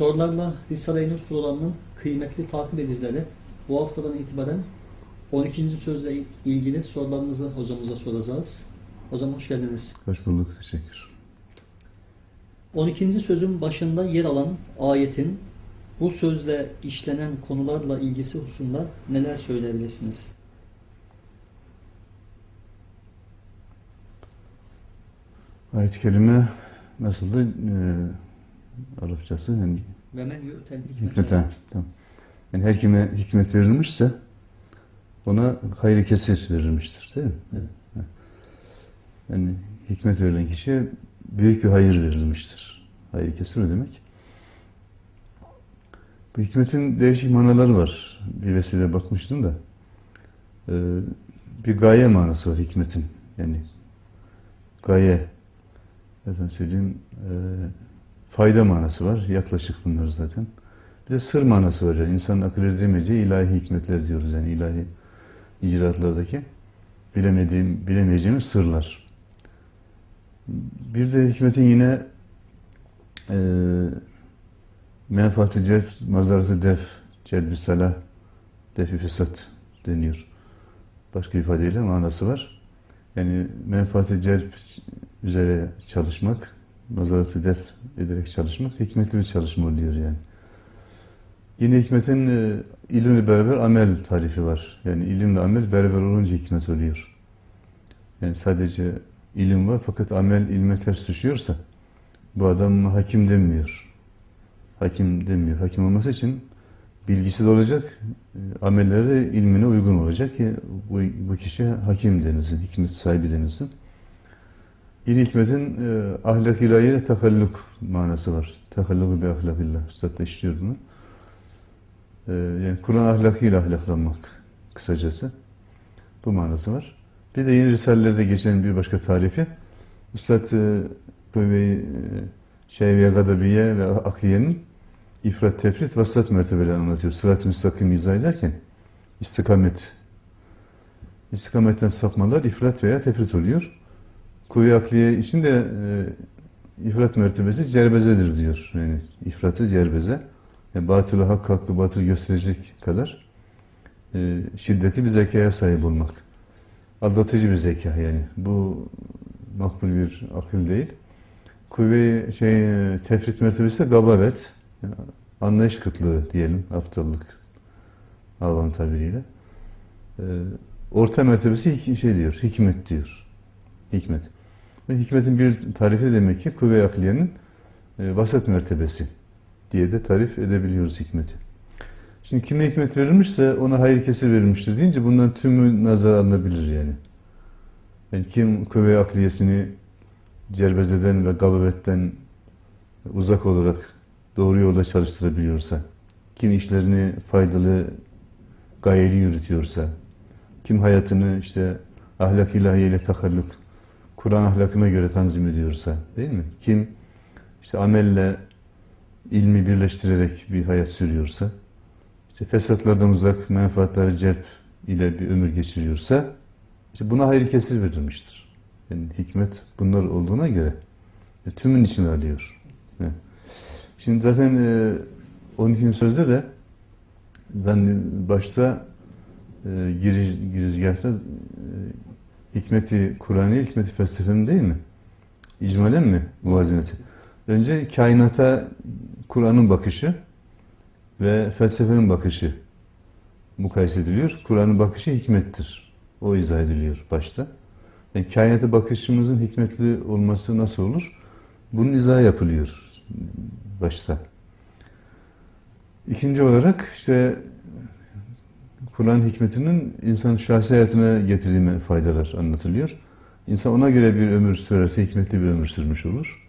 Sorularla Risale-i Nur programının kıymetli takip edicileri bu haftadan itibaren 12. sözle ilgili sorularımızı hocamıza soracağız. Hocam hoş geldiniz. Hoş bulduk. Teşekkür. 12. sözün başında yer alan ayetin bu sözle işlenen konularla ilgisi hususunda neler söyleyebilirsiniz? Ayet-i Kerime nasıldı? Ee, Arapçası yani Ve men yu'tel hikmete. Tamam. Yani her kime hikmet verilmişse ona hayri kesir verilmiştir değil mi? Evet. Yani hikmet verilen kişiye büyük bir hayır verilmiştir. Hayır kesir ne demek? Bu hikmetin değişik manaları var. Bir vesile bakmıştım da. Ee, bir gaye manası var hikmetin. Yani gaye, efendim söyleyeyim, e, fayda manası var. Yaklaşık bunlar zaten. Bir de sır manası var. Yani insanın akıl edemeyeceği ilahi hikmetler diyoruz. Yani ilahi icraatlardaki bilemediğim, bilemeyeceğimiz sırlar. Bir de hikmetin yine e, menfaati celb, mazaratı def, celbi salah, defi fesat deniyor. Başka ifadeyle manası var. Yani menfaati celp üzere çalışmak, mazaratı def ederek çalışmak hikmetli bir çalışma oluyor yani. Yine hikmetin e, ilimle beraber amel tarifi var. Yani ilimle amel beraber olunca hikmet oluyor. Yani sadece ilim var fakat amel ilme ters düşüyorsa bu adam hakim demiyor. Hakim demiyor. Hakim olması için bilgisi de olacak, e, amelleri de ilmine uygun olacak ki bu, bu kişi hakim denilsin, hikmet sahibi denilsin. Yine hikmetin e, ahlak ilahiyle takalluk manası var. Takalluku bi ahlakillah. Üstad da işliyor bunu. E, yani Kur'an ahlakıyla ahlaklanmak kısacası. Bu manası var. Bir de yeni risalelerde geçen bir başka tarifi. Üstad e, Kuvve-i e, Gadabiye ve Akliye'nin ifrat, tefrit, vasat mertebeleri anlatıyor. Sırat-ı müstakim izah ederken istikamet. İstikametten sapmalar ifrat veya tefrit oluyor. Kuvve-i Akliye için de e, ifrat mertebesi cerbezedir diyor. Yani ifratı cerbeze. Yani batılı hak haklı batıl gösterecek kadar e, şiddetli bir zekaya sahip olmak. Aldatıcı bir zeka yani. Bu makbul bir akıl değil. Kuvve şey tefrit mertebesi de gabavet. Yani anlayış kıtlığı diyelim, aptallık avam tabiriyle. Ee, orta mertebesi şey diyor, hikmet diyor. Hikmet. Hikmetin bir tarifi de demek ki kuvve akliyenin e, vasat mertebesi diye de tarif edebiliyoruz hikmeti. Şimdi kime hikmet verilmişse ona hayır kesir verilmiştir deyince bundan tümü nazar alınabilir yani. Yani kim kuvve akliyesini cerbezeden ve gababetten uzak olarak doğru yolda çalıştırabiliyorsa, kim işlerini faydalı, gayeli yürütüyorsa, kim hayatını işte ahlak ilahiyle takalluk, Kur'an ahlakına göre tanzim ediyorsa, değil mi? Kim işte amelle ilmi birleştirerek bir hayat sürüyorsa, işte fesatlardan uzak, menfaatları celp ile bir ömür geçiriyorsa, işte buna hayır kesir verilmiştir. Yani hikmet bunlar olduğuna göre e, tümün içine alıyor. Evet. Şimdi zaten e, 12. sözde de zannet başta e, giriş, girizgahta e, hikmeti Kur'an'ı, hikmeti felsefenin değil mi? İcmalen mi muvazenesi? Önce kainata Kur'an'ın bakışı ve felsefenin bakışı mukayese ediliyor. Kur'an'ın bakışı hikmettir. O izah ediliyor başta. Yani kainata bakışımızın hikmetli olması nasıl olur? Bunun izahı yapılıyor başta. İkinci olarak işte Kur'an hikmetinin insan şahsi hayatına getirdiği faydalar anlatılıyor. İnsan ona göre bir ömür sürerse hikmetli bir ömür sürmüş olur.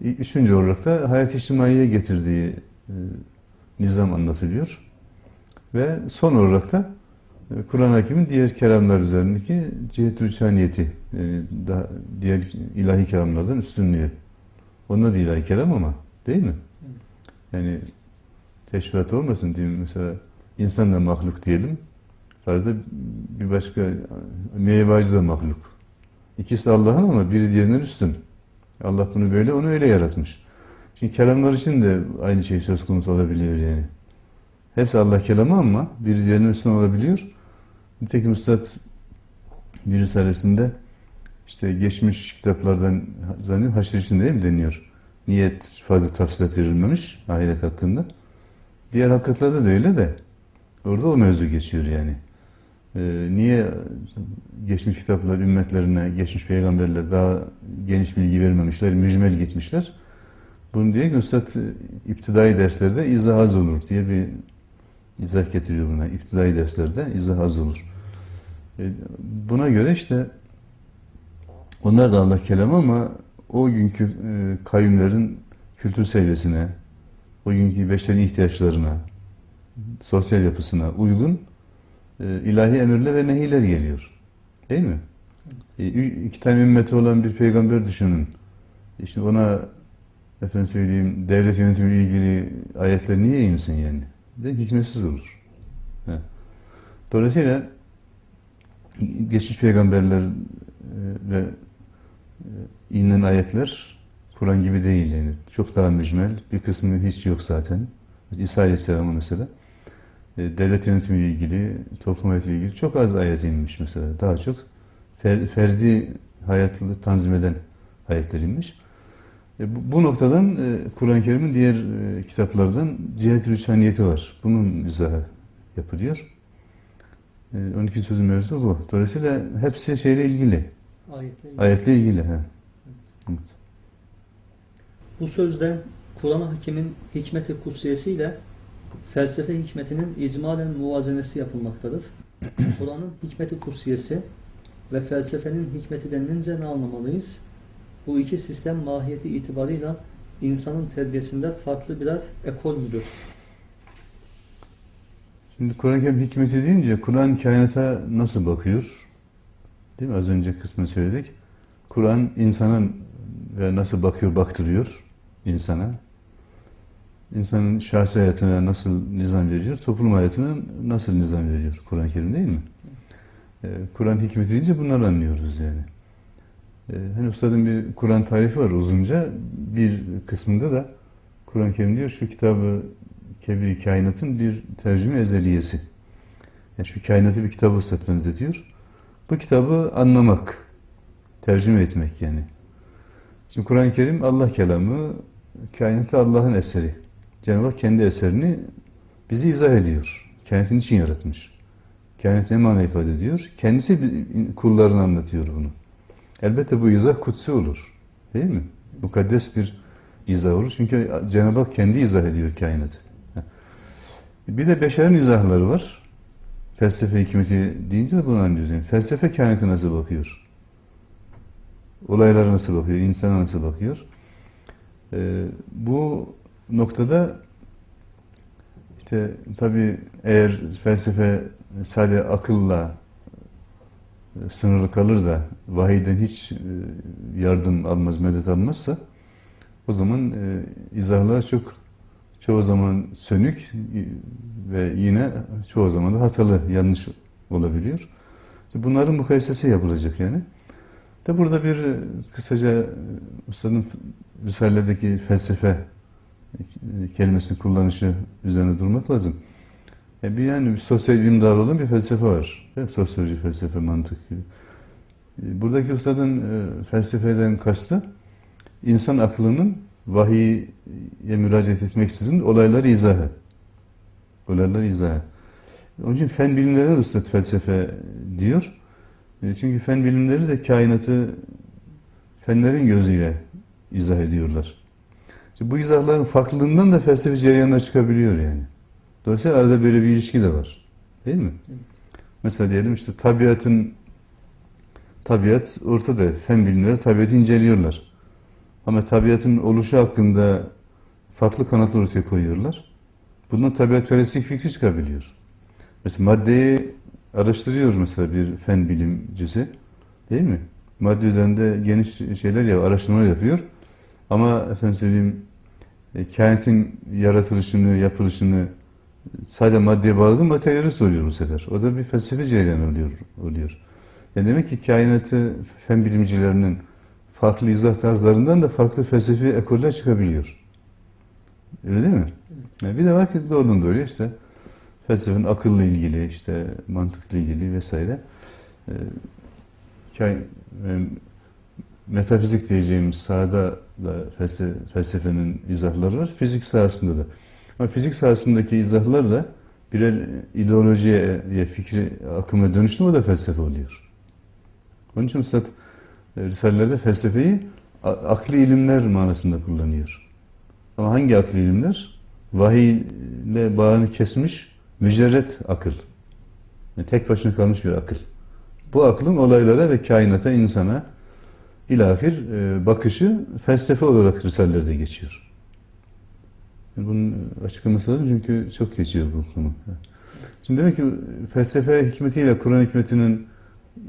Üçüncü olarak da hayat içtimaiye getirdiği e, nizam anlatılıyor. Ve son olarak da e, Kur'an Hakim'in diğer kelamlar üzerindeki cihet-ül şaniyeti, e, daha diğer ilahi kelamlardan üstünlüğü. Onlar da ilahi kelam ama değil mi? Yani teşbihat olmasın diyeyim mesela insan da mahluk diyelim. Arada bir başka meyvacı da mahluk. İkisi de Allah'ın ama biri diğerinden üstün. Allah bunu böyle, onu öyle yaratmış. Şimdi kelamlar için de aynı şey söz konusu olabiliyor yani. Hepsi Allah kelamı ama biri diğerinin üstüne olabiliyor. Nitekim Üstad bir risalesinde işte geçmiş kitaplardan zannediyorum haşr için değil mi deniyor. Niyet fazla tafsilat verilmemiş ahiret hakkında. Diğer hakikatlerde de öyle de orada o mevzu geçiyor yani. Ee, niye geçmiş kitaplar ümmetlerine, geçmiş peygamberler daha geniş bilgi vermemişler, mücmel gitmişler. Bunu diye Üstad iptidai derslerde izah az olur diye bir izah getiriyor buna. İptidai derslerde izah az olur. E, Buna göre işte onlar da Allah kelamı ama o günkü e, kavimlerin kültür seviyesine, o günkü beşerin ihtiyaçlarına, sosyal yapısına uygun e, ilahi emirler ve nehirler geliyor. Değil mi? E, iki tane ümmeti olan bir peygamber düşünün. E, Şimdi ona efendim söyleyeyim devlet yönetimiyle ilgili ayetler niye insin yani? De hikmetsiz olur. He. Dolayısıyla geçmiş peygamberler e, inen ayetler Kur'an gibi değil yani. Çok daha mücmel. Bir kısmı hiç yok zaten. İsa Aleyhisselam'a mesela devlet yönetimiyle ilgili, toplum hayatıyla ilgili çok az ayet inmiş mesela. Daha çok fer, ferdi hayatını tanzim eden ayetler inmiş. E, bu, noktadan e, Kur'an-ı Kerim'in diğer e, kitaplardan cihet-i rüçhaniyeti var. Bunun izahı yapılıyor. E, 12. sözün mevzusu bu. Dolayısıyla hepsi şeyle ilgili. Ayetle ilgili. Ayetle ilgili. He. Bu sözde Kur'an-ı Hakim'in hikmeti kutsiyesiyle felsefe hikmetinin icmalen muvazenesi yapılmaktadır. Kur'an'ın hikmeti kutsiyesi ve felsefenin hikmeti denilince ne anlamalıyız? Bu iki sistem mahiyeti itibarıyla insanın terbiyesinde farklı birer ekol müdür. Şimdi Kur'an-ı Kerim hikmeti deyince Kur'an kainata nasıl bakıyor? Değil mi? Az önce kısmını söyledik. Kur'an insanın ve nasıl bakıyor, baktırıyor insana. İnsanın şahsi hayatına nasıl nizam veriyor, toplum hayatına nasıl nizam veriyor Kur'an-ı Kerim değil mi? Ee, Kur'an hikmeti deyince bunları anlıyoruz yani. Ee, hani Üstad'ın bir Kur'an tarifi var uzunca. Bir kısmında da Kur'an-ı Kerim diyor şu kitabı Kebir kainatın bir tercüme ezeliyesi. Yani şu kainatı bir kitaba Üstad benzetiyor. Bu kitabı anlamak, tercüme etmek yani. Şimdi Kur'an-ı Kerim Allah kelamı, kainatı Allah'ın eseri. Cenab-ı Hak kendi eserini bizi izah ediyor. Kainatın için yaratmış. Kainat ne mana ifade ediyor? Kendisi kullarına anlatıyor bunu. Elbette bu izah kutsi olur. Değil mi? Mukaddes bir izah olur. Çünkü Cenab-ı Hak kendi izah ediyor kainatı. Bir de beşerin izahları var. Felsefe hikmeti deyince de bunu anlıyoruz. Yani felsefe kainatı nasıl bakıyor? Olaylara nasıl bakıyor? insana nasıl bakıyor? Ee, bu noktada işte tabi eğer felsefe sadece akılla e, sınırlı kalır da vahiyden hiç e, yardım almaz, medet almazsa o zaman e, izahlar çok çoğu zaman sönük ve yine çoğu zaman da hatalı, yanlış olabiliyor. Bunların mukayesesi yapılacak yani. De burada bir kısaca Üstad'ın Risale'deki felsefe kelimesini kullanışı üzerine durmak lazım. Yani bir yani bir sosyal ilim dalı olan bir felsefe var. Değil mi? Sosyoloji, felsefe, mantık gibi. Buradaki Üstad'ın felsefeden kastı insan aklının vahiye müracaat etmeksizin olayları izahı. Olayları izahı. Onun için fen bilimlerine de Üstad felsefe diyor. Çünkü fen bilimleri de kainatı fenlerin gözüyle izah ediyorlar. İşte bu izahların farklılığından da felsefe cereyanına çıkabiliyor yani. Dolayısıyla arada böyle bir ilişki de var. Değil mi? Mesela diyelim işte tabiatın tabiat ortada. Fen bilimleri tabiatı inceliyorlar. Ama tabiatın oluşu hakkında farklı kanatlar ortaya koyuyorlar. Bundan tabiatperestlik fikri çıkabiliyor. Mesela maddeyi araştırıyor mesela bir fen bilimcisi. Değil mi? Madde üzerinde geniş şeyler ya araştırmalar yapıyor. Ama efendim söyleyeyim e, kainatın yaratılışını, yapılışını sadece maddeye bağladı materyali soruyor bu sefer. O da bir felsefe cereyanı oluyor. oluyor. Yani demek ki kainatı fen bilimcilerinin farklı izah tarzlarından da farklı felsefi ekoller çıkabiliyor. Öyle değil mi? Yani bir de var ki doğrudan doğruya işte felsefenin akılla ilgili, işte mantıkla ilgili vesaire. Ee, kay- e, metafizik diyeceğimiz sahada da felsefe, felsefenin izahları var. Fizik sahasında da. Ama fizik sahasındaki izahlar da birer ideolojiye, fikri akıma dönüştü mü o da felsefe oluyor. Onun için Üstad e, Risalelerde felsefeyi akli ilimler manasında kullanıyor. Ama hangi akli ilimler? Vahiy ile bağını kesmiş mücerret akıl. Yani tek başına kalmış bir akıl. Bu aklın olaylara ve kainata, insana ilahir e, bakışı felsefe olarak Risalelerde geçiyor. Bunun açıklaması lazım çünkü çok geçiyor bu konu. Şimdi demek ki felsefe hikmetiyle Kur'an hikmetinin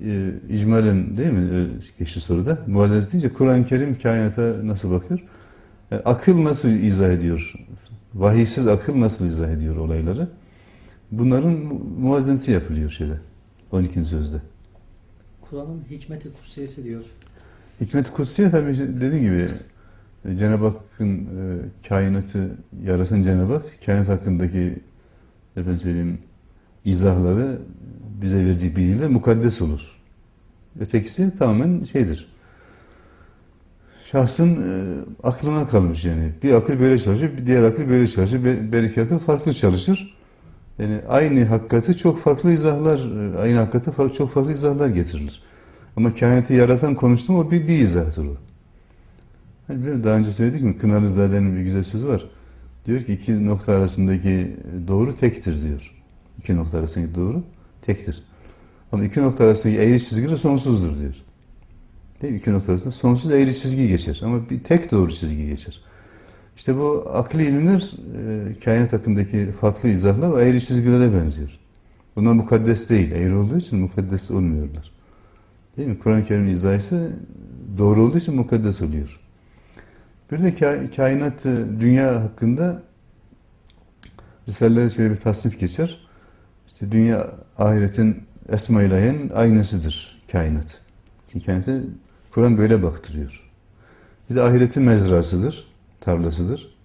e, icmalen değil mi e, geçti soruda muazzez deyince Kur'an-ı Kerim kainata nasıl bakıyor? Yani akıl nasıl izah ediyor? Vahiysiz akıl nasıl izah ediyor olayları? Bunların mu- muvazenesi yapılıyor şeyde. 12. sözde. Kur'an'ın hikmeti kutsiyesi diyor. Hikmet-i Kutsiye tabii dediğim gibi e, Cenab-ı Hakk'ın e, kainatı yaratan Cenab-ı Hak kainat hakkındaki efendim söyleyeyim izahları bize verdiği bilgiler mukaddes olur. Ötekisi tamamen şeydir. Şahsın e, aklına kalmış yani. Bir akıl böyle çalışır, bir diğer akıl böyle çalışır. Be- Belki akıl farklı çalışır. Yani aynı hakikati çok farklı izahlar, e, aynı hakikati çok farklı izahlar getirilir. Ama kainatı yaratan konuştum o bir, bir izahtır o. Hani daha önce söyledik mi? Kınalızade'nin bir güzel sözü var. Diyor ki iki nokta arasındaki doğru tektir diyor. İki nokta arasındaki doğru tektir. Ama iki nokta arasındaki eğri çizgi de sonsuzdur diyor. Değil mi? İki nokta arasında sonsuz eğri çizgi geçer. Ama bir tek doğru çizgi geçer. İşte bu akli ilimler e, kainat hakkındaki farklı izahlar o eğri çizgilere benziyor. Bunlar mukaddes değil. Eğri olduğu için mukaddes olmuyorlar. Değil mi? Kur'an-ı Kerim'in izahı ise doğru olduğu için mukaddes oluyor. Bir de ka- kainat, e, dünya hakkında Risalelerde şöyle bir tasnif geçer. İşte dünya ahiretin esma ilahiyenin aynasıdır kainat. Çünkü kainata Kur'an böyle baktırıyor. Bir de ahiretin mezrasıdır, tarlasıdır.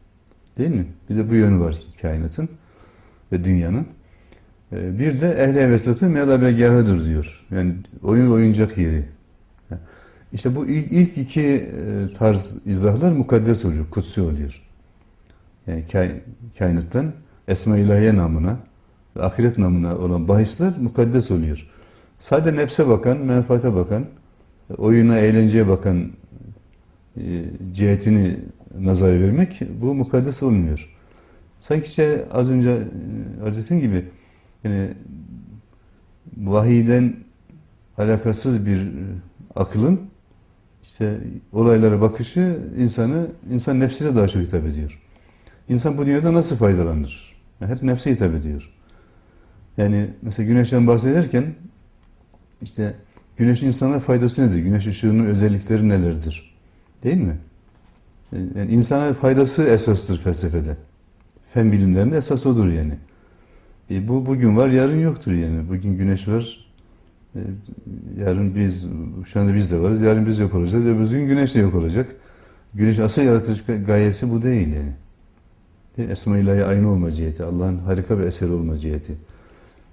Değil mi? Bir de bu yönü var kainatın ve dünyanın. Ee, Bir de ehl-i vesatı me'labegâhıdır diyor. Yani oyun oyuncak yeri. İşte bu ilk, iki e, tarz izahlar mukaddes oluyor, kutsi oluyor. Yani kainattan esma ilahiye namına ve ahiret namına olan bahisler mukaddes oluyor. Sadece nefse bakan, menfaate bakan, oyuna, eğlenceye bakan e, cihetini nazara vermek bu mukaddes olmuyor. Sanki işte az önce e, arz ettiğim gibi yani vahiyden alakasız bir e, akılın işte olaylara bakışı insanı insan nefsine daha çok hitap ediyor. İnsan bu dünyada nasıl faydalanır? Yani hep nefse hitap ediyor. Yani mesela güneşten bahsederken işte güneşin insana faydası nedir? Güneş ışığının özellikleri nelerdir? Değil mi? Yani insana faydası esastır felsefede. Fen bilimlerinde esas odur yani. E bu bugün var, yarın yoktur yani. Bugün güneş var, e, yarın biz, şu anda biz de varız, yarın biz yok olacağız, öbür gün güneş de yok olacak. Güneş asıl yaratıcı gayesi bu değil yani. Esma ilahi aynı olma ciheti, Allah'ın harika bir eseri olma ciheti.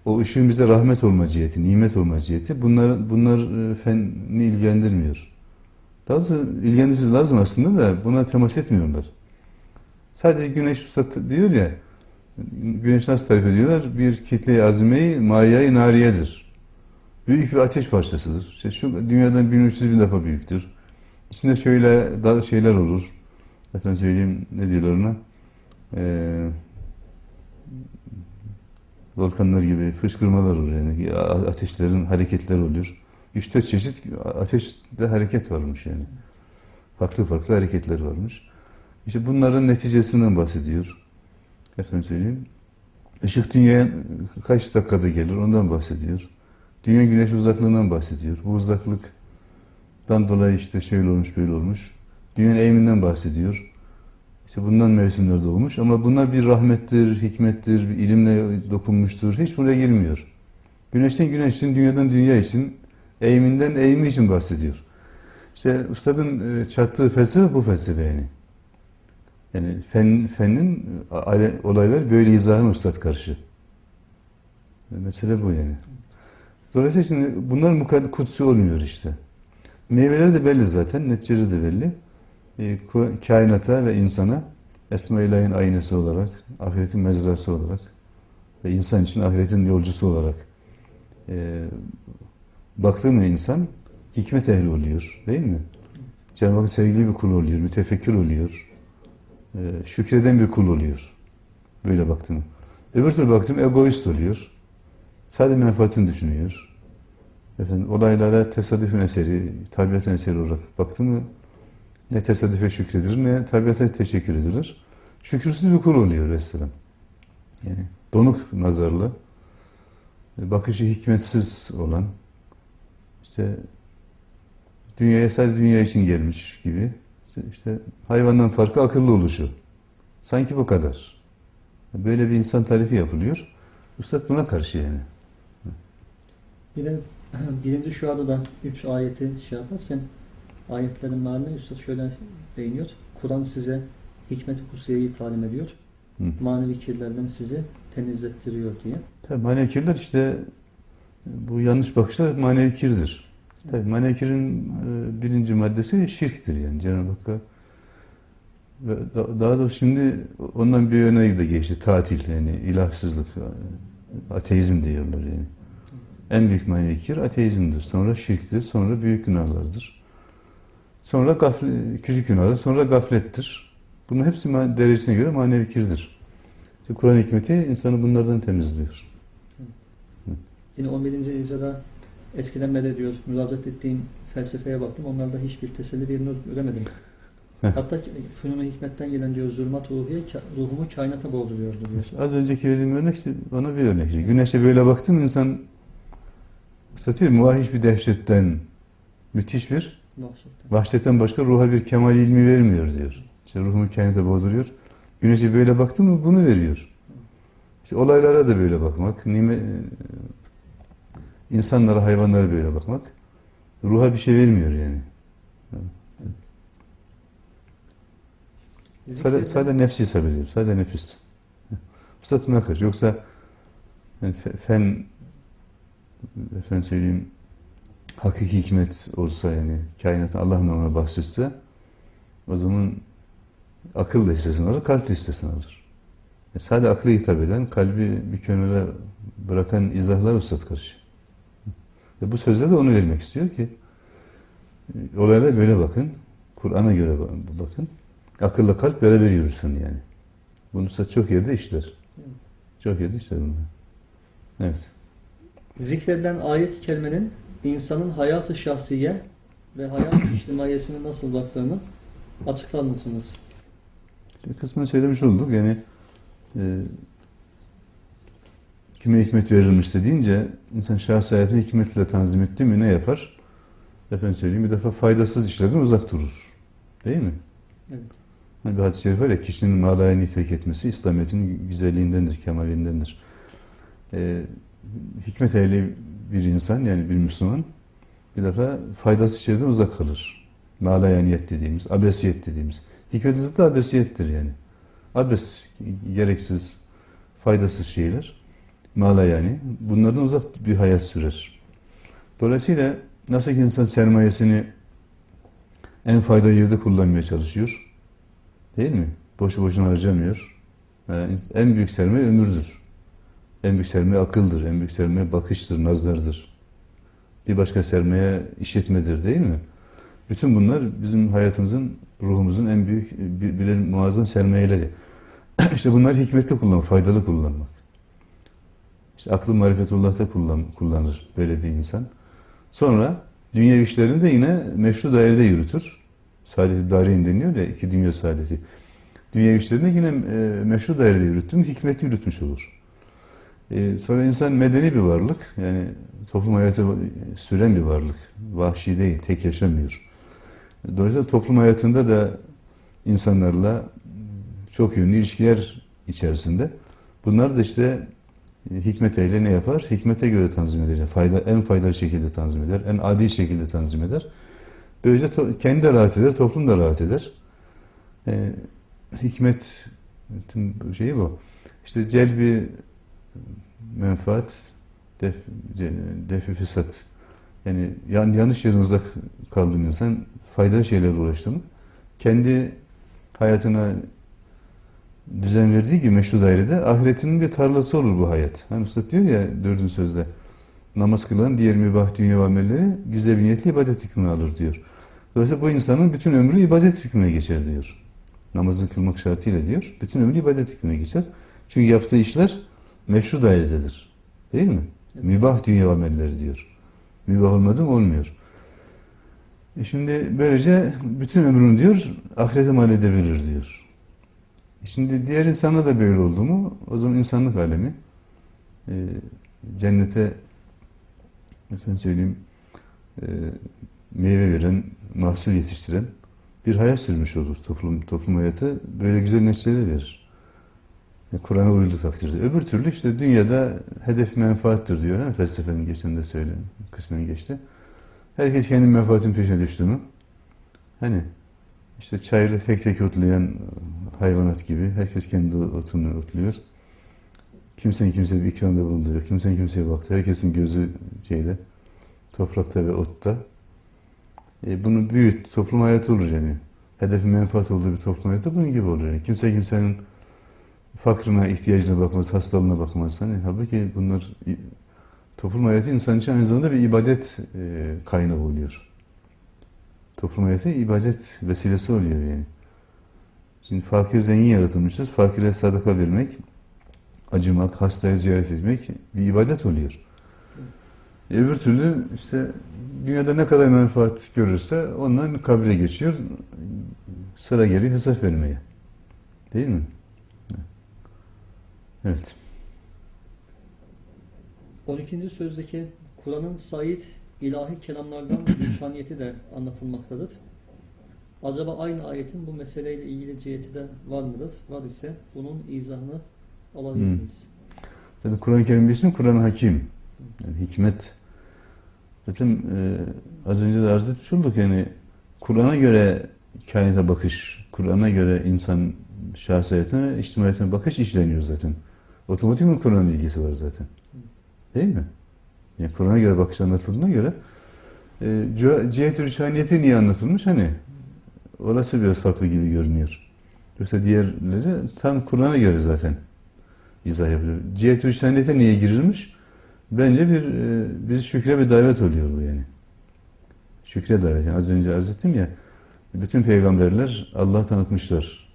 O ışığın bize rahmet olma ciheti, nimet olma ciheti, bunlar, bunlar e, fenni ilgilendirmiyor. Daha doğrusu ilgilendirmesi lazım aslında da buna temas etmiyorlar. Sadece güneş ustad diyor ya, güneş nasıl tarif ediyorlar? Bir kitle-i azimeyi mayayı nariyedir. Büyük bir ateş parçasıdır. İşte şu dünyadan 1300 bin defa büyüktür. İçinde şöyle dar şeyler olur. Efendim söyleyeyim ne diyorlar ona? Ee, volkanlar gibi fışkırmalar olur yani. Ateşlerin hareketleri oluyor. 3-4 çeşit ateşte hareket varmış yani. Farklı farklı hareketler varmış. İşte bunların neticesinden bahsediyor. Efendim söyleyeyim. Işık dünyaya kaç dakikada gelir ondan bahsediyor. Dünya güneş uzaklığından bahsediyor. Bu uzaklıktan dolayı işte şöyle olmuş böyle olmuş. Dünyanın eğiminden bahsediyor. İşte bundan mevsimler doğmuş ama bunlar bir rahmettir, hikmettir, bir ilimle dokunmuştur. Hiç buraya girmiyor. Güneşten güneş için, dünyadan dünya için, eğiminden eğimi için bahsediyor. İşte ustadın çattığı felsefe bu felsefe yani. Yani fen, fenin ale- olaylar böyle izahına üstad karşı. Mesele bu yani. Dolayısıyla şimdi bunlar mukaddes kutsi olmuyor işte. Meyveleri de belli zaten, neticede de belli. Kur- kainata ve insana Esma İlah'ın aynası olarak, ahiretin mezrası olarak ve insan için ahiretin yolcusu olarak e, baktı mı insan hikmet ehli oluyor değil mi? Cenab-ı Hak sevgili bir kul oluyor, mütefekkir oluyor, e, şükreden bir kul oluyor. Böyle baktı mı. Öbür türlü baktım egoist oluyor. Sadece menfaatini düşünüyor. Efendim, olaylara tesadüfün eseri, tabiatın eseri olarak baktı mı ne tesadüfe şükredilir ne tabiata teşekkür edilir. Şükürsüz bir kul oluyor Vesselam. Yani donuk nazarlı, bakışı hikmetsiz olan, işte dünyaya sadece dünya için gelmiş gibi, işte, hayvandan farkı akıllı oluşu. Sanki bu kadar. Böyle bir insan tarifi yapılıyor. Üstad buna karşı yani. Bir de birinci şuada da üç ayeti şey yaparken ayetlerin mealine Üstad şöyle değiniyor. Kur'an size hikmet-i kutsiyeyi talim ediyor. Hı. Manevi kirlerden sizi temizlettiriyor diye. Tabii manevi kirler işte bu yanlış bakışlar manevi kirdir. Tabii manevi kirin e, birinci maddesi şirktir yani Cenab-ı Hakk'a daha doğrusu şimdi ondan bir örneği de geçti. Tatil yani ilahsızlık, e, ateizm diyorlar yani. En büyük manevi kir ateizmdir. Sonra şirktir, sonra büyük günahlardır. Sonra gafle, küçük günahlar, sonra gaflettir. Bunun hepsi derecesine göre manevi kirdir. İşte Kur'an hikmeti insanı bunlardan temizliyor. Yine 11. icrada eskiden beri diyor müracaat ettiğim felsefeye baktım. Onlarda hiçbir teselli bir göremedim. Heh. Hatta fünun hikmetten gelen diyor zulmat ruhiye ruhumu kainata boğduruyordu diyor. Az önceki verdiğim örnek işte ona bir örnek. İşte güneşe böyle baktım insan satıyor muahiş bir dehşetten müthiş bir Vahşetten. vahşetten başka ruha bir kemal ilmi vermiyor diyor. İşte ruhumu kainata boğduruyor. Güneşe böyle baktım mı bunu veriyor. İşte olaylara da böyle bakmak, nime, insanlara, hayvanlara böyle bakmak ruha bir şey vermiyor yani. Sadece, Zikirde- sadece nefsi ediyor. Sadece nefis. Üstad karşı. Yoksa yani fe- fen efendim söyleyeyim hakiki hikmet olsa yani kainatın Allah'ın ona bahsetse o zaman akıl da hissesini alır, kalp de hissesini alır. E sadece aklı hitap eden, kalbi bir kenara bırakan izahlar Üstad karşı. Ve bu sözde de onu vermek istiyor ki olaylara böyle bakın, Kur'an'a göre ba- bakın. Akılla kalp beraber yürüsün yani. Bunu çok yerde işler. Çok yerde işler bunu. Evet. Zikredilen ayet-i kerimenin insanın hayatı şahsiye ve hayat içtimaiyesine nasıl baktığını açıklar mısınız? Bir kısmını söylemiş olduk. Yani e, kime hikmet verilmişse deyince insan şahsi hayatını hikmetle tanzim etti mi ne yapar? Efendim söyleyeyim bir defa faydasız işlerden uzak durur. Değil mi? Evet. Hani bir hadis-i şerif var ya kişinin malayeni terk etmesi İslamiyet'in güzelliğindendir, kemalindendir. E, hikmet ehli bir insan yani bir Müslüman bir defa faydasız şeylerden uzak kalır. Malayaniyet dediğimiz, abesiyet dediğimiz. Hikmet zıttı abesiyettir yani. Abes, gereksiz, faydasız şeyler. Mala yani. Bunlardan uzak bir hayat sürer. Dolayısıyla nasıl ki insan sermayesini en faydalı yerde kullanmaya çalışıyor. Değil mi? Boşu boşuna harcamıyor. Yani en büyük sermaye ömürdür. En büyük sermaye akıldır. En büyük sermaye bakıştır, nazlardır. Bir başka sermaye işitmedir değil mi? Bütün bunlar bizim hayatımızın, ruhumuzun en büyük, bir muazzam sermayeleri. işte bunlar hikmetli kullanmak, faydalı kullanmak. İşte aklı marifetullah'ta kullan, kullanır böyle bir insan. Sonra dünya işlerini de yine meşru dairede yürütür. Saadeti dareyn deniyor ya, iki dünya saadeti. Dünya işlerini yine e, meşru dairede yürüttüm, hikmetli yürütmüş olur. E, sonra insan medeni bir varlık, yani toplum hayatı süren bir varlık. Vahşi değil, tek yaşamıyor. Dolayısıyla toplum hayatında da insanlarla çok yönlü ilişkiler içerisinde. Bunlar da işte hikmet eyle ne yapar? Hikmete göre tanzim eder. Fayda, en faydalı şekilde tanzim eder. En adil şekilde tanzim eder. Böylece to- kendi de rahat eder, toplum da rahat eder. Ee, hikmetin şeyi bu. İşte celbi menfaat, def, defi fesat. Yani yan, yanlış yerden uzak kaldığın insan faydalı şeylerle uğraştı mı? Kendi hayatına düzen verdiği gibi meşru dairede ahiretinin bir tarlası olur bu hayat. Hani Üstad diyor ya dördüncü sözde namaz kılan diğer mübah dünya amelleri güzel bir niyetle ibadet hükmünü alır diyor. Dolayısıyla bu insanın bütün ömrü ibadet hükmüne geçer diyor. Namazı kılmak şartıyla diyor. Bütün ömrü ibadet hükmüne geçer. Çünkü yaptığı işler meşru dairededir. Değil mi? Evet. Mübah dünya amelleri diyor. Mübah olmadı mı olmuyor. E şimdi böylece bütün ömrünü diyor ahirete mal edebilir diyor. E şimdi diğer insana da böyle oldu mu o zaman insanlık alemi e, cennete efendim söyleyeyim e, meyve veren, mahsul yetiştiren bir hayat sürmüş olur toplum toplum hayatı böyle güzel neticeler verir. Yani Kur'an'a uyuldu takdirde. Öbür türlü işte dünyada hedef menfaattir diyor. He? Felsefenin geçen de söyle, kısmen geçti. Herkes kendi menfaatin peşine düştü mü? Hani işte çayırda tek tek otlayan hayvanat gibi herkes kendi otunu otluyor. Kimsenin kimseye bir ikramda bulunduruyor. Kimsenin kimseye baktı. Herkesin gözü şeyde, toprakta ve otta. E, bunu büyüt, toplum hayatı olur yani. Hedefi menfaat olduğu bir toplum hayatı bunun gibi olur yani. Kimse kimsenin fakrına, ihtiyacına bakmaz, hastalığına bakmaz. Hani, halbuki bunlar toplum hayatı insan için aynı zamanda bir ibadet e, kaynağı oluyor. Toplum hayatı ibadet vesilesi oluyor yani. Şimdi fakir zengin yaratılmışız. Fakire sadaka vermek, acımak, hastaya ziyaret etmek bir ibadet oluyor. E, öbür türlü işte dünyada ne kadar menfaat görürse ondan kabre geçiyor. Sıra geliyor hesap vermeye. Değil mi? Evet. 12. sözdeki Kur'an'ın sait ilahi kelamlardan rüşhaniyeti de anlatılmaktadır. Acaba aynı ayetin bu meseleyle ilgili ciheti de var mıdır? Var ise bunun izahını alabilir Hmm. miyiz? Zaten Kur'an-ı Kerim isim Kur'an-ı Hakim. Yani hikmet. Zaten e, az önce de arz etmiş olduk yani Kur'an'a göre kainata bakış, Kur'an'a göre insan şahsiyetine, içtimaiyetine bakış işleniyor zaten. Otomatik mi Kur'an'ın ilgisi var zaten. Değil mi? Yani Kur'an'a göre bakış anlatıldığına göre e, cih- cihet-i niye anlatılmış? Hani orası biraz farklı gibi görünüyor. Yoksa diğerleri tam Kur'an'a göre zaten izah yapıyor. Cihet-i rüşhaniyete niye girilmiş? Bence bir e, bir şükre bir davet oluyor bu yani. Şükre davet. Yani az önce arz ettim ya bütün peygamberler Allah tanıtmışlar.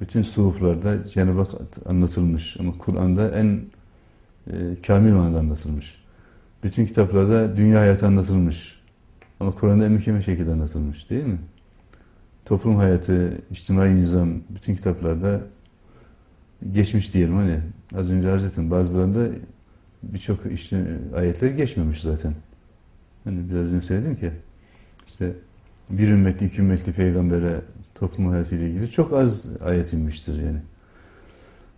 Bütün suhuflarda Cenab-ı Hak anlatılmış ama Kur'an'da en e, kamil manada anlatılmış. Bütün kitaplarda dünya hayatı anlatılmış. Ama Kur'an'da en mükemmel şekilde anlatılmış değil mi? Toplum hayatı, içtimai nizam bütün kitaplarda geçmiş diyelim hani az önce arz ettim bazılarında birçok işte ayetler geçmemiş zaten. Hani biraz önce söyledim ki işte bir ümmetli, iki ümmetli peygambere toplum hayatıyla ilgili çok az ayet inmiştir yani.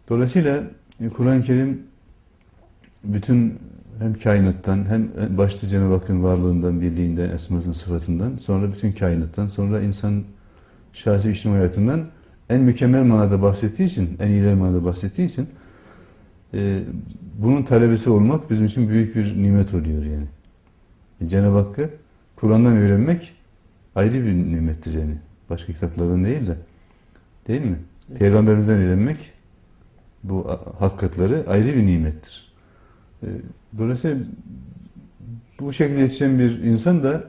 Dolayısıyla e, Kur'an-ı Kerim bütün hem kainattan hem başta Cenab-ı Hakk'ın varlığından, birliğinden, esmasının sıfatından sonra bütün kainattan sonra insan şahsi içtim hayatından en mükemmel manada bahsettiği için, en iyiler manada bahsettiği için e, bunun talebesi olmak bizim için büyük bir nimet oluyor yani. E, Cenab-ı Hakk'ı Kur'an'dan öğrenmek ayrı bir nimettir yani. Başka kitaplardan değil de. Değil mi? Evet. Peygamberimizden öğrenmek bu hakikatları ayrı bir nimettir. E, Dolayısıyla bu şekilde yetişen bir insan da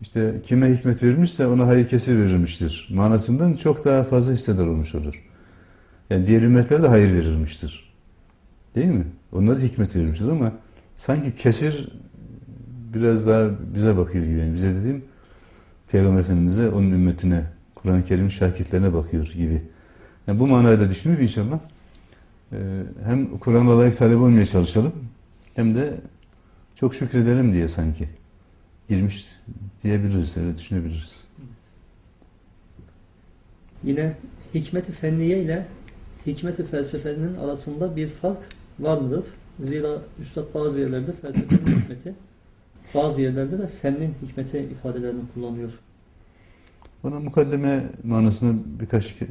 işte kime hikmet verilmişse ona hayır kesir verilmiştir. Manasından çok daha fazla hisseder olmuş olur. Yani diğer ümmetlere de hayır verilmiştir. Değil mi? Onlara da hikmet verilmiştir ama sanki kesir biraz daha bize bakıyor gibi. Yani bize dediğim Peygamber Efendimiz'e, onun ümmetine, Kur'an-ı Kerim'in şakirtlerine bakıyor gibi. Yani bu manada da düşünüp inşallah e, hem Kur'an'la layık talep olmaya çalışalım hem de çok şükredelim diye sanki girmiş diyebiliriz, öyle düşünebiliriz. Yine hikmeti fenniye ile hikmeti felsefenin arasında bir fark var mıdır? Zira Üstad bazı yerlerde felsefenin hikmeti, bazı yerlerde de fennin hikmeti ifadelerini kullanıyor. Bana mukaddeme manasında birkaç ke-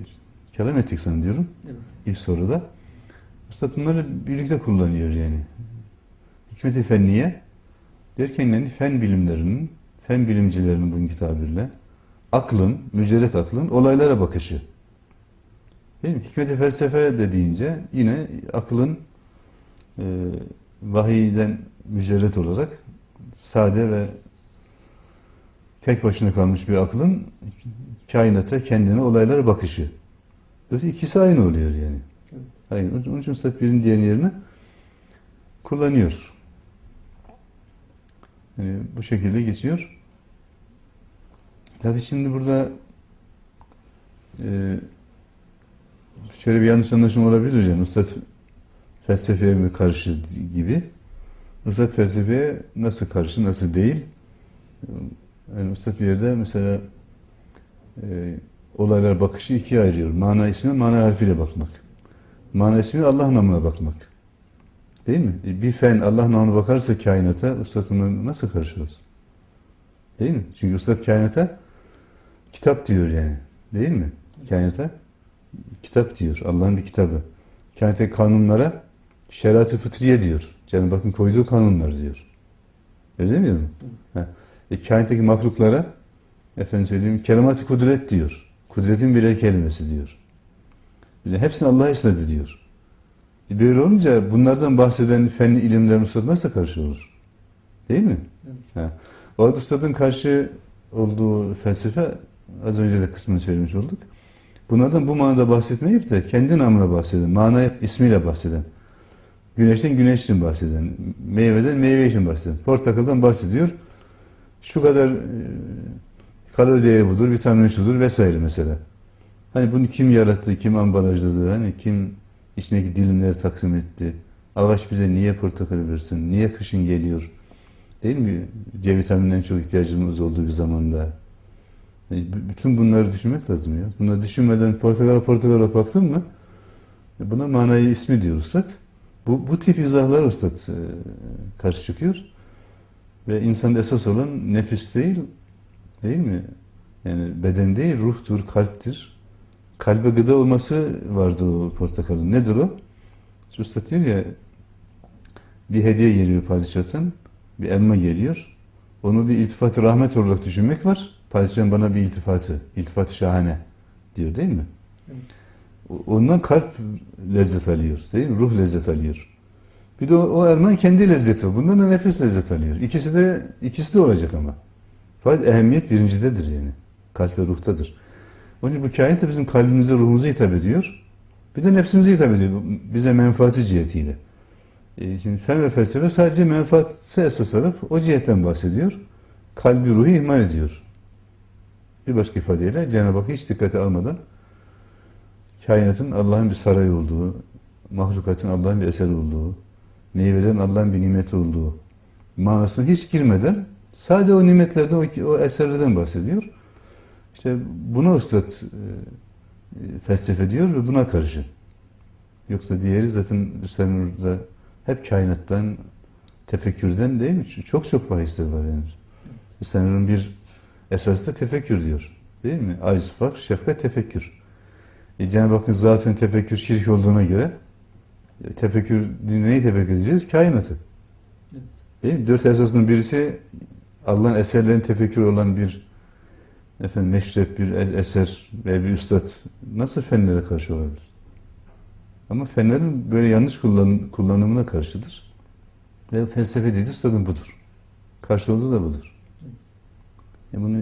kelam ettik zannediyorum Evet. ilk soruda. Üstad bunları birlikte kullanıyor yani. Hikmet-i fenniye derken yani fen bilimlerinin, fen bilimcilerinin bugünkü tabirle aklın, mücerret aklın olaylara bakışı. Değil mi? Hikmet-i felsefe dediğince yine akılın e, vahiyden mücerret olarak sade ve tek başına kalmış bir aklın kainata, kendine, olaylara bakışı. Dolayısıyla ikisi aynı oluyor yani. Aynı. Onun- Onun için Üstad birinin diğerinin yerine kullanıyor. Yani bu şekilde geçiyor. Tabii şimdi burada e, şöyle bir yanlış anlaşılma olabilir yani Üstad felsefeye mi karşı gibi. Üstad felsefeye nasıl karşı, nasıl değil? Yani Üstad bir yerde mesela e, olaylar bakışı ikiye ayırıyor. Mana ismi, mana harfiyle bakmak. Mana ismi Allah namına bakmak. Değil mi? Bir fen Allah namına bakarsa kainata, Üstad buna nasıl karşılıyoruz? Değil mi? Çünkü Üstad kainata kitap diyor yani. Değil mi? Kainata kitap diyor. Allah'ın bir kitabı. Kainattaki kanunlara şeriat-ı fıtriye diyor. Cenab-ı Hakk'ın koyduğu kanunlar diyor. Öyle demiyor mu? Ha. E, kainattaki mahluklara efendim söyleyeyim kelimat-ı kudret diyor. Kudretin birer kelimesi diyor. Bile hepsini Allah'a isnat ediyor. Böyle olunca bunlardan bahseden fenli ilimlerin Üstad nasıl karşı olur? Değil mi? Evet. Ha. O Üstad'ın karşı olduğu felsefe az önce de kısmını söylemiş olduk. Bunlardan bu manada bahsetmeyip de kendi namına bahseden, manaya ismiyle bahseden, güneşten güneş için bahseden, meyveden meyve için bahseden, portakaldan bahsediyor. Şu kadar e, kalori değeri budur, vitamin şudur vesaire mesela. Hani bunu kim yarattı, kim ambalajladı, hani kim içindeki dilimleri taksim etti, ağaç bize niye portakal versin, niye kışın geliyor, değil mi? C vitamininden çok ihtiyacımız olduğu bir zamanda. Bütün bunları düşünmek lazım ya. Bunları düşünmeden portakala portakala baktın mı e, buna manayı ismi diyor Üstad. Bu, bu tip izahlar Üstad e, karşı çıkıyor. Ve insanda esas olan nefis değil, değil mi? Yani beden değil, ruhtur, kalptir. Kalbe gıda olması vardı o portakalın. Nedir o? Üstad diyor ya, bir hediye geliyor padişahtan, bir elma geliyor. Onu bir iltifat rahmet olarak düşünmek var. Padişahın bana bir iltifatı, iltifat şahane diyor değil mi? Evet. Ondan kalp lezzet alıyor değil mi? Ruh lezzet alıyor. Bir de o, o elmanın kendi lezzeti var. Bundan da nefis lezzet alıyor. İkisi de ikisi de olacak ama. Fakat ehemmiyet birincidedir yani. Kalp ve ruhtadır. Onun için bu kainat bizim kalbimize, ruhumuza hitap ediyor. Bir de nefsimize hitap ediyor. Bize menfaati cihetiyle. E, şimdi fen ve felsefe sadece menfaati esas alıp o cihetten bahsediyor. Kalbi ruhu ihmal ediyor. Bir başka ifadeyle Cenab-ı Hak hiç dikkate almadan kainatın Allah'ın bir sarayı olduğu, mahlukatın Allah'ın bir eseri olduğu, meyvelerin Allah'ın bir nimeti olduğu manasına hiç girmeden sadece o nimetlerden, o, o eserlerden bahsediyor. İşte buna üstad e, felsefe diyor ve buna karşı. Yoksa diğeri zaten Risale-i Nur'da hep kainattan, tefekkürden değil mi? Çok çok bahisler var yani. Risale-i Nur'un bir esası da tefekkür diyor. Değil mi? Aciz, fakr, şefkat, tefekkür. E Cenab-ı Hakk'ın zatın tefekkür şirk olduğuna göre e, tefekkür, neyi tefekkür edeceğiz? Kainatı. Değil mi? Dört esasının birisi Allah'ın eserlerin tefekkür olan bir efendim meşrep bir eser ve bir üstad nasıl fenlere karşı olabilir? Ama fenlerin böyle yanlış kullan, kullanımına karşıdır. Ve felsefe dediği üstadın budur. Karşı olduğu da budur. E bunu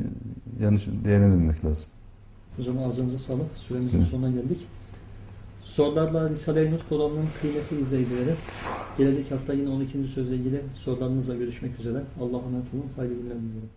yanlış değerlendirmek lazım. Hocam ağzınıza sağlık. Süremizin Hı. sonuna geldik. Sorularla Risale-i Nur programının kıymetli izleyicileri. Gelecek hafta yine 12. sözle ilgili sorularınızla görüşmek üzere. Allah'a emanet olun. Hayırlı günler diliyorum.